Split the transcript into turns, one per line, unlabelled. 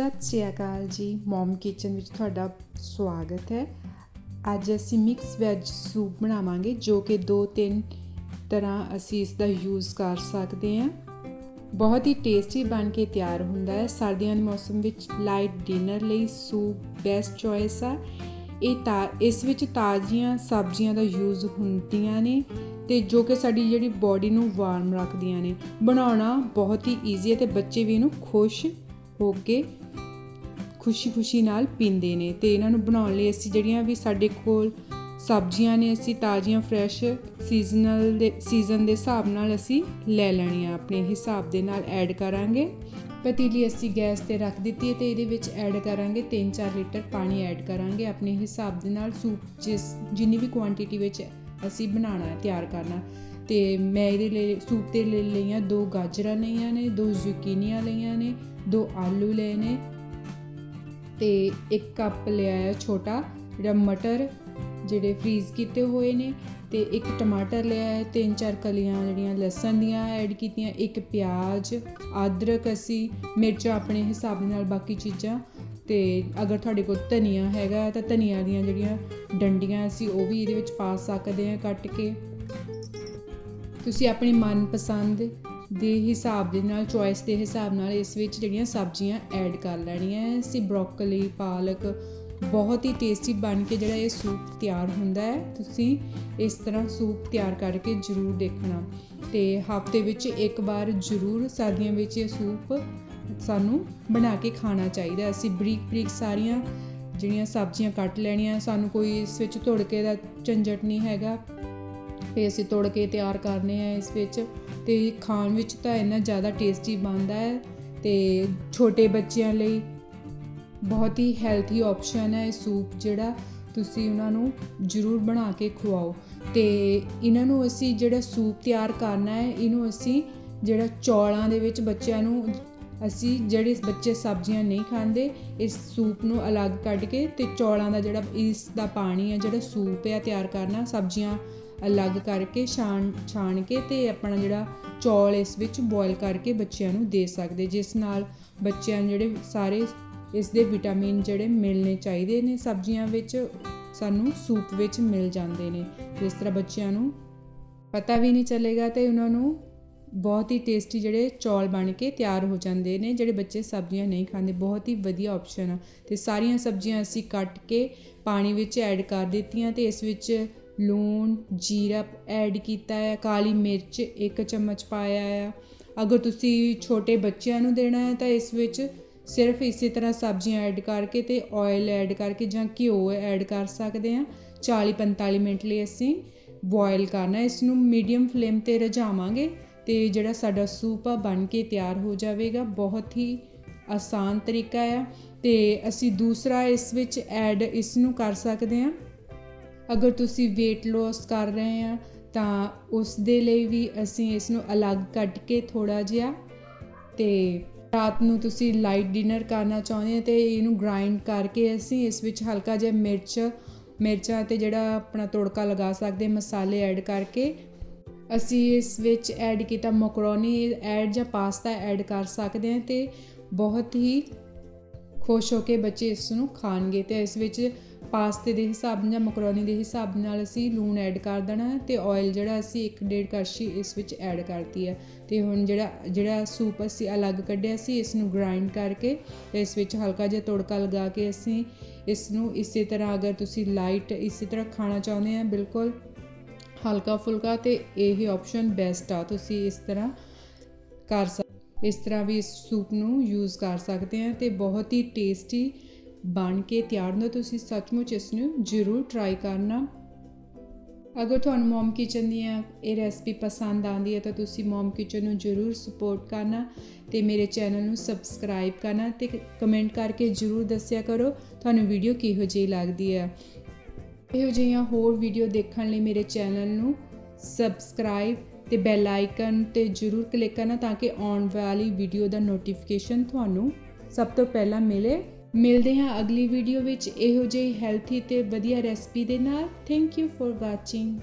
ਸਤਿ ਸ਼੍ਰੀ ਅਕਾਲ ਜੀ। ਮਮ ਕਿਚਨ ਵਿੱਚ ਤੁਹਾਡਾ ਸਵਾਗਤ ਹੈ। ਅੱਜ ਅਸੀਂ ਮਿਕਸ ਵੈਜ ਸੂਪ ਬਣਾਵਾਂਗੇ, ਜੋ ਕਿ ਦੋ ਤਿੰਨ ਤਰ੍ਹਾਂ ਅਸੀਂ ਇਸ ਦਾ ਯੂਜ਼ ਕਰ ਸਕਦੇ ਹਾਂ। ਬਹੁਤ ਹੀ ਟੇਸਟੀ ਬਣ ਕੇ ਤਿਆਰ ਹੁੰਦਾ ਹੈ। ਸਰਦੀਆਂ ਦੇ ਮੌਸਮ ਵਿੱਚ ਲਾਈਟ ਡਿਨਰ ਲਈ ਸੂਪ ਬੈਸਟ ਚੋਇਸ ਆ। ਇਹ ਤਾਂ, ਇਸ ਵਿੱਚ ਤਾਜ਼ੀਆਂ ਸਬਜ਼ੀਆਂ ਦਾ ਯੂਜ਼ ਹੁੰਦੀਆਂ ਨੇ ਤੇ ਜੋ ਕਿ ਸਾਡੀ ਜਿਹੜੀ ਬਾਡੀ ਨੂੰ ਵਾਰਮ ਰੱਖਦੀਆਂ ਨੇ। ਬਣਾਉਣਾ ਬਹੁਤ ਹੀ ਈਜ਼ੀ ਹੈ ਤੇ ਬੱਚੇ ਵੀ ਇਹਨੂੰ ਖੁਸ਼ ਹੋ ਕੇ ਖੁਸ਼ੀ-ਖੁਸ਼ੀ ਨਾਲ ਪੀਂਦੇ ਨੇ ਤੇ ਇਹਨਾਂ ਨੂੰ ਬਣਾਉਣ ਲਈ ਅਸੀਂ ਜਿਹੜੀਆਂ ਵੀ ਸਾਡੇ ਕੋਲ ਸਬਜ਼ੀਆਂ ਨੇ, ਅਸੀਂ ਤਾਜ਼ੀਆਂ ਫਰੈਸ਼ ਸੀਜ਼ਨਲ ਦੇ ਸੀਜ਼ਨ ਦੇ ਹਿਸਾਬ ਨਾਲ ਅਸੀਂ ਲੈ ਲੈਣੀਆਂ, ਆਪਣੇ ਹਿਸਾਬ ਦੇ ਨਾਲ ਐਡ ਕਰਾਂਗੇ। ਪਤੀਲੀ ਅਸੀਂ ਗੈਸ ਤੇ ਰੱਖ ਦਿੱਤੀ ਹੈ ਤੇ ਇਹਦੇ ਵਿੱਚ ਐਡ ਕਰਾਂਗੇ 3-4 ਲੀਟਰ ਪਾਣੀ ਐਡ ਕਰਾਂਗੇ, ਆਪਣੇ ਹਿਸਾਬ ਦੇ ਨਾਲ ਸੂਪ ਜਿਸ, ਜਿੰਨੀ ਵੀ ਕੁਆਂਟੀਟੀ ਵਿੱਚ ਅਸੀਂ ਬਣਾਉਣਾ ਹੈ ਤਿਆਰ ਕਰਨਾ। ਤੇ ਮੈਂ ਇਹਦੇ ਲਈ, ਸੂਪ 'ਤੇ ਲੈ ਲਈਆਂ ਦੋ ਗਾਜਰਾਂ ਲਈਆਂ ਨੇ, ਦੋ ਜ਼ੁਕੀਨੀਆਂ ਲਈਆਂ ਨੇ, ਦੋ ਆਲੂ ਲਏ ਨੇ ਤੇ ਇੱਕ ਕੱਪ ਲਿਆ ਹੈ ਛੋਟਾ, ਜਿਹੜਾ ਮਟਰ ਜਿਹੜੇ ਫ੍ਰੀਜ਼ ਕੀਤੇ ਹੋਏ ਨੇ ਤੇ ਇੱਕ ਟਮਾਟਰ ਲਿਆ ਹੈ, ਤਿੰਨ ਚਾਰ ਕਲੀਆਂ ਜਿਹੜੀਆਂ ਲਸਣ ਦੀਆਂ ਐਡ ਕੀਤੀਆਂ, ਇੱਕ ਪਿਆਜ਼, ਅਦਰਕ ਅਸੀਂ ਮਿਰਚਾਂ ਆਪਣੇ ਹਿਸਾਬ ਨਾਲ ਬਾਕੀ ਚੀਜ਼ਾਂ ਤੇ ਅਗਰ ਤੁਹਾਡੇ ਕੋਲ ਧਨੀਆ ਹੈਗਾ ਤਾਂ ਧਨੀਆ ਦੀਆਂ ਜਿਹੜੀਆਂ ਡੰਡੀਆਂ ਅਸੀਂ ਉਹ ਵੀ ਇਹਦੇ ਵਿੱਚ ਪਾ ਸਕਦੇ ਹਾਂ ਕੱਟ ਕੇ। ਤੁਸੀਂ ਆਪਣੀ ਮਨਪਸੰਦ ਦੇ ਹਿਸਾਬ ਦੇ ਨਾਲ ਚੋਇਸ ਦੇ ਹਿਸਾਬ ਨਾਲ ਇਸ ਵਿੱਚ ਜਿਹੜੀਆਂ ਸਬਜ਼ੀਆਂ ਐਡ ਕਰ ਲੈਣੀਆਂ ਹੈ। ਅਸੀਂ ਬ੍ਰੋਕਲੀ ਪਾਲਕ ਬਹੁਤ ਹੀ ਟੇਸਟੀ ਬਣ ਕੇ ਜਿਹੜਾ ਇਹ ਸੂਪ ਤਿਆਰ ਹੁੰਦਾ ਹੈ। ਤੁਸੀਂ ਇਸ ਤਰ੍ਹਾਂ ਸੂਪ ਤਿਆਰ ਕਰਕੇ ਜ਼ਰੂਰ ਦੇਖਣਾ ਤੇ ਹਫ਼ਤੇ ਵਿੱਚ ਇੱਕ ਵਾਰ ਜ਼ਰੂਰ ਸਰਦੀਆਂ ਵਿੱਚ ਇਹ ਸੂਪ ਸਾਨੂੰ ਬਣਾ ਕੇ ਖਾਣਾ ਚਾਹੀਦਾ ਅਸੀਂ ਬਰੀਕ ਬਰੀਕ ਸਾਰੀਆਂ ਜਿਹੜੀਆਂ ਸਬਜ਼ੀਆਂ ਕੱਟ ਲੈਣੀਆਂ, ਸਾਨੂੰ ਕੋਈ ਇਸ ਵਿੱਚ ਧੁੜਕੇ ਦਾ ਝੰਜਟ ਨਹੀਂ ਹੈਗਾ। ਫੇ ਅਸੀਂ ਤੋੜ ਕੇ ਤਿਆਰ ਕਰਨੇ ਆ ਇਸ ਵਿੱਚ ਤੇ ਖਾਣ ਵਿੱਚ ਤਾਂ ਇੰਨਾ ਜ਼ਿਆਦਾ ਟੇਸਟੀ ਬਣਦਾ ਹੈ ਤੇ ਛੋਟੇ ਬੱਚਿਆਂ ਲਈ ਬਹੁਤ ਹੀ ਹੈਲਥੀ ਆਪਸ਼ਨ ਹੈ ਇਹ ਸੂਪ ਜਿਹੜਾ ਤੁਸੀਂ ਉਹਨਾਂ ਨੂੰ ਜ਼ਰੂਰ ਬਣਾ ਕੇ ਖਵਾਓ। ਤੇ ਇਹਨਾਂ ਨੂੰ ਅਸੀਂ ਜਿਹੜਾ ਸੂਪ ਤਿਆਰ ਕਰਨਾ ਹੈ, ਇਹਨੂੰ ਅਸੀਂ ਜਿਹੜਾ ਚੌਲਾਂ ਦੇ ਵਿੱਚ ਬੱਚਿਆਂ ਨੂੰ ਅਸੀਂ ਜਿਹੜੇ ਬੱਚੇ ਸਬਜ਼ੀਆਂ ਨਹੀਂ ਖਾਂਦੇ, ਇਸ ਸੂਪ ਨੂੰ ਅਲੱਗ ਕੱਢ ਕੇ ਤੇ ਚੌਲਾਂ ਦਾ ਜਿਹੜਾ, ਇਸ ਦਾ ਪਾਣੀ ਹੈ ਜਿਹੜਾ ਸੂਪ ਹੈ ਤਿਆਰ ਕਰਨਾ, ਸਬਜ਼ੀਆਂ ਅਲੱਗ ਕਰਕੇ ਛਾਣ ਛਾਣ ਕੇ ਤੇ ਆਪਣਾ ਜਿਹੜਾ ਚੌਲ ਇਸ ਵਿੱਚ ਬੋਇਲ ਕਰਕੇ ਬੱਚਿਆਂ ਨੂੰ ਦੇ ਸਕਦੇ। ਜਿਸ ਨਾਲ ਬੱਚਿਆਂ ਨੂੰ ਜਿਹੜੇ ਸਾਰੇ ਇਸ ਦੇ ਵਿਟਾਮਿਨ ਜਿਹੜੇ ਮਿਲਣੇ ਚਾਹੀਦੇ ਨੇ, ਸਬਜ਼ੀਆਂ ਵਿੱਚ ਸਾਨੂੰ ਸੂਪ ਵਿੱਚ ਮਿਲ ਜਾਂਦੇ ਨੇ। ਜਿਸ ਤਰ੍ਹਾਂ ਬੱਚਿਆਂ ਨੂੰ ਪਤਾ ਵੀ ਨਹੀਂ ਚੱਲੇਗਾ ਤੇ ਉਹਨਾਂ ਨੂੰ ਬਹੁਤ ਹੀ ਟੇਸਟੀ ਜਿਹੜੇ ਚੌਲ ਬਣ ਕੇ ਤਿਆਰ ਹੋ ਜਾਂਦੇ ਨੇ, ਜਿਹੜੇ ਬੱਚੇ ਸਬਜ਼ੀਆਂ ਨਹੀਂ ਖਾਂਦੇ। ਬਹੁਤ ਹੀ ਵਧੀਆ ਆਪਸ਼ਨ ਆ। ਤੇ ਸਾਰੀਆਂ ਸਬਜ਼ੀਆਂ ਅਸੀਂ ਕੱਟ ਕੇ ਪਾਣੀ ਵਿੱਚ ਐਡ ਕਰ ਦਿੱਤੀਆਂ ਤੇ ਇਸ ਵਿੱਚ ਲੂਣ, ਜੀਰਾ ਐਡ ਕੀਤਾ ਹੈ, ਕਾਲੀ ਮਿਰਚ ਇੱਕ ਚਮਚ ਪਾਇਆ ਆ ਅਗਰ ਤੁਸੀਂ ਛੋਟੇ ਬੱਚਿਆਂ ਨੂੰ ਦੇਣਾ ਹੈ ਤਾਂ ਇਸ ਵਿੱਚ ਸਿਰਫ ਇਸੇ ਤਰ੍ਹਾਂ ਸਬਜ਼ੀਆਂ ਐਡ ਕਰਕੇ ਤੇ ਆਇਲ ਐਡ ਕਰਕੇ ਜਾਂ ਘਿਓ ਐਡ ਕਰ ਸਕਦੇ ਹਾਂ। 40-45 ਮਿੰਟ ਲਈ ਅਸੀਂ ਬੋਇਲ ਕਰਨਾ ਇਸ ਨੂੰ ਮੀਡੀਅਮ ਫਲੇਮ ਤੇ ਰਝਾਵਾਂਗੇ ਤੇ ਜਿਹੜਾ ਸਾਡਾ ਸੂਪ ਆ ਬਣ ਕੇ ਤਿਆਰ ਹੋ ਜਾਵੇਗਾ। ਬਹੁਤ ਹੀ ਆਸਾਨ ਤਰੀਕਾ ਆ ਤੇ ਅਸੀਂ ਦੂਸਰਾ ਇਸ ਵਿੱਚ ਐਡ ਇਸ ਨੂੰ ਕਰ ਸਕਦੇ ਹਾਂ। ਅਗਰ ਤੁਸੀਂ weight loss ਕਰ ਰਹੇ ਆ, ਤਾਂ ਉਸ ਦੇ ਲਈ ਵੀ ਅਸੀਂ ਇਸ ਨੂੰ ਅਲੱਗ ਕੱਟ ਕੇ ਥੋੜਾ ਜਿਹਾ ਤੇ ਰਾਤ ਨੂੰ ਤੁਸੀਂ ਲਾਈਟ ਡਿਨਰ ਕਰਨਾ ਚਾਹੁੰਦੇ ਆ ਤੇ ਇਹਨੂੰ ਗ੍ਰਾਈਂਡ ਕਰਕੇ ਅਸੀਂ ਇਸ ਵਿੱਚ ਹਲਕਾ ਜਿਹਾ ਮਿਰਚ, ਮਿਰਚਾਂ ਤੇ ਜਿਹੜਾ ਆਪਣਾ ਤੜਕਾ ਲਗਾ ਸਕਦੇ, ਮਸਾਲੇ ਐਡ ਕਰਕੇ ਅਸੀਂ ਇਸ ਵਿੱਚ ਐਡ ਕੀਤਾ ਮੈਕਰੋਨੀ ਐਡ ਜਾਂ ਪਾਸਤਾ ਐਡ ਕਰ ਸਕਦੇ ਹਾਂ ਤੇ ਬਹੁਤ ਹੀ ਖੁਸ਼ ਹੋ ਕੇ ਬੱਚੇ ਇਸ ਨੂੰ ਖਾਣਗੇ ਤੇ ਇਸ ਵਿੱਚ ਪਾਸਤੇ ਦੇ ਹਿਸਾਬ ਨਾਲ ਜਾਂ ਮੈਕਰੋਨੀ ਦੇ ਹਿਸਾਬ ਨਾਲ ਅਸੀਂ ਲੂਣ ਐਡ ਕਰ ਦੇਣਾ ਹੈ ਤੇ ਆਇਲ ਜਿਹੜਾ ਅਸੀਂ 1.5 ਕੜਛੀ ਇਸ ਵਿੱਚ ਐਡ ਕਰਤੀ ਹੈ। ਤੇ ਹੁਣ ਜਿਹੜਾ ਜਿਹੜਾ ਸੂਪ ਅਸੀਂ ਅਲੱਗ ਕੱਢਿਆ ਸੀ ਇਸ ਨੂੰ ਗ੍ਰਾਈਂਡ ਕਰਕੇ ਇਸ ਵਿੱਚ ਹਲਕਾ ਜਿਹਾ ਤੜਕਾ ਲਗਾ ਕੇ ਅਸੀਂ ਇਸ ਨੂੰ ਇਸੇ ਤਰ੍ਹਾਂ ਅਗਰ ਤੁਸੀਂ ਲਾਈਟ ਇਸੇ ਤਰ੍ਹਾਂ ਖਾਣਾ ਚਾਹੁੰਦੇ ਆ, ਬਿਲਕੁਲ ਹਲਕਾ ਫੁਲਕਾ ਤੇ ਇਹ ਆਪਸ਼ਨ ਬੈਸਟ ਆ, ਤੁਸੀਂ ਇਸ ਤਰ੍ਹਾਂ ਕਰ ਸਕ, ਇਸ ਤਰ੍ਹਾਂ ਵੀ ਇਸ ਸੂਪ ਨੂੰ ਯੂਜ਼ ਕਰ ਸਕਦੇ ਆ ਤੇ ਬਹੁਤ ਹੀ ਟੇਸਟੀ ਬਣ ਕੇ ਤਿਆਰ ਹੁੰਦਾ ਤੁਸੀਂ ਸੱਚਮੁੱਚ ਇਸ ਨੂੰ ਜ਼ਰੂਰ ਟਰਾਈ ਕਰਨਾ। ਅਗਰ ਤੁਹਾਨੂੰ ਮਮ ਕਿਚਨ ਦੀਆਂ ਇਹ ਰੈਸਪੀ ਪਸੰਦ ਆਉਂਦੀ ਹੈ, ਤਾਂ ਤੁਸੀਂ ਮਮ ਕਿਚਨ ਨੂੰ ਜ਼ਰੂਰ ਸਪੋਰਟ ਕਰਨਾ ਤੇ ਮੇਰੇ ਚੈਨਲ ਨੂੰ ਸਬਸਕ੍ਰਾਈਬ ਕਰਨਾ ਤੇ ਕਮੈਂਟ ਕਰਕੇ ਜ਼ਰੂਰ ਦੱਸਿਆ ਕਰੋ, ਤੁਹਾਨੂੰ ਵੀਡੀਓ ਕਿਹੋ ਜਿਹੀ ਲੱਗਦੀ ਹੈ। ਇਹੋ ਜਿਹੀਆਂ ਹੋਰ ਵੀਡੀਓ ਦੇਖਣ ਲਈ ਮੇਰੇ ਚੈਨਲ ਨੂੰ ਸਬਸਕ੍ਰਾਈਬ ਤੇ ਬੈਲ ਆਈਕਨ ਤੇ ਜ਼ਰੂਰ ਕਲਿੱਕ ਕਰਨਾ ਤਾਂ ਕਿ ਆਉਣ ਵਾਲੀ ਵੀਡੀਓ ਦਾ ਨੋਟੀਫਿਕੇਸ਼ਨ ਤੁਹਾਨੂੰ ਸਭ ਤੋਂ ਪਹਿਲਾਂ ਮਿਲੇ। ਮਿਲਦੇ ਹਾਂ ਅਗਲੀ ਵੀਡੀਓ ਵਿੱਚ। ਇਹੋ ਜਿਹੀ ਹੈਲਥੀ ਤੇ ਵਧੀਆ ਰੈਸਪੀ ਦੇ ਨਾਲ। Thank you for watching